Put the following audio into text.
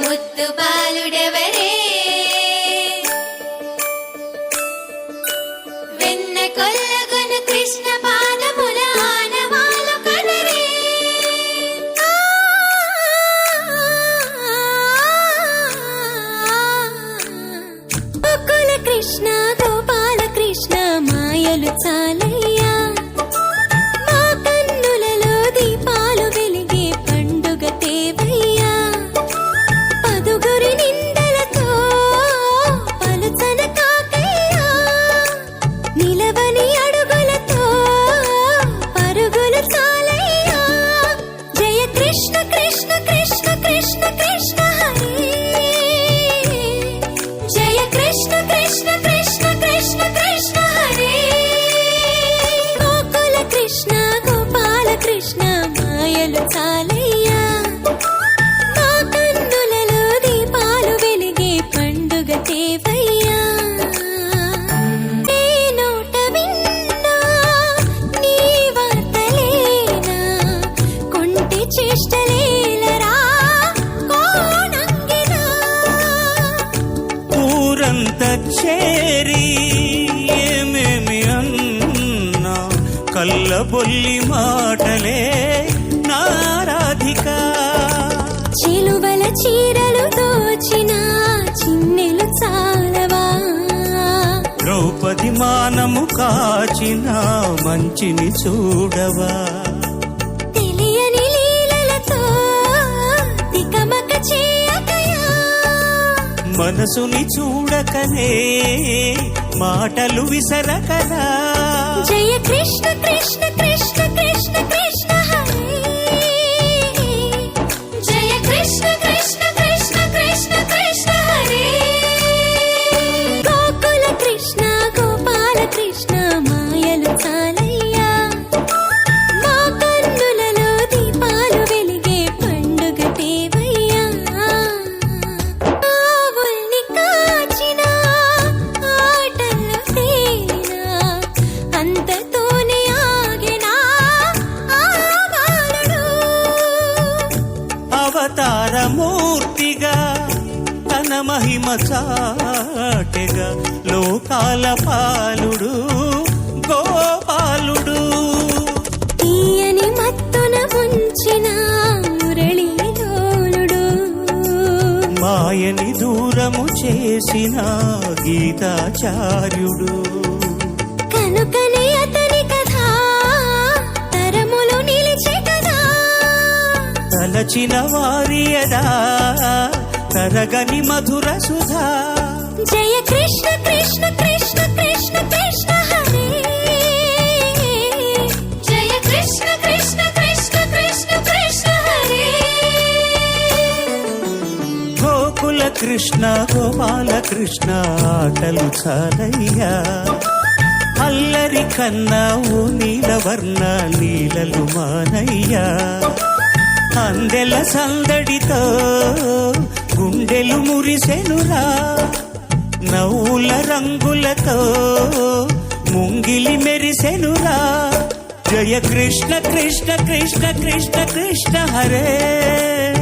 ముత్తు బాలుడెవరే వెన్న కొల్లగొను కృష్ణ కృష్ణ కృష్ణ కృష్ణ కృష్ణ హరే. చేష్టలేలరా కోణంగినా ఊరంత చేరి ఏమేమి అన్నా మాటలే నారాధిక చిలువల చీరలు దోచిన చిన్నెలు చాలవా ద్రౌపది మానము కాచిన మంచిని చూడవా మనసుని చూడకనే మాటలు విసరకనా? జయ కృష్ణ కృష్ణ కృష్ణ కృష్ణ తన మహిమ చాటెగా లోకాల పాలుడు గోపాలుడు. తీయని మత్తున ముంచిన మురళీలోలుడు మాయని దూరము చేసిన గీతాచార్యుడు. కనుకనే అతని కథ తరములు నిలిచే కదా. తలచిన వారియదా తరగని మధుర సుధా. జయ కృష్ణ కృష్ణ కృష్ణ కృష్ణ కృష్ణ హరే. జయ కృష్ణ కృష్ణ కృష్ణ కృష్ణ కృష్ణ హరే. గోకుల కృష్ణ గోపాల కృష్ణ ఆటలు చాలయ్యా. అల్లరి కన్నా ఓ నీలవర్ణ నీలలు మానయ్యా. అందెల సందడితో గుండెలు మురిసెనురా నవ్వుల రంగులతో ముంగిలి మెరిసెనురా. జయ కృష్ణ కృష్ణ కృష్ణ కృష్ణ కృష్ణ హరే.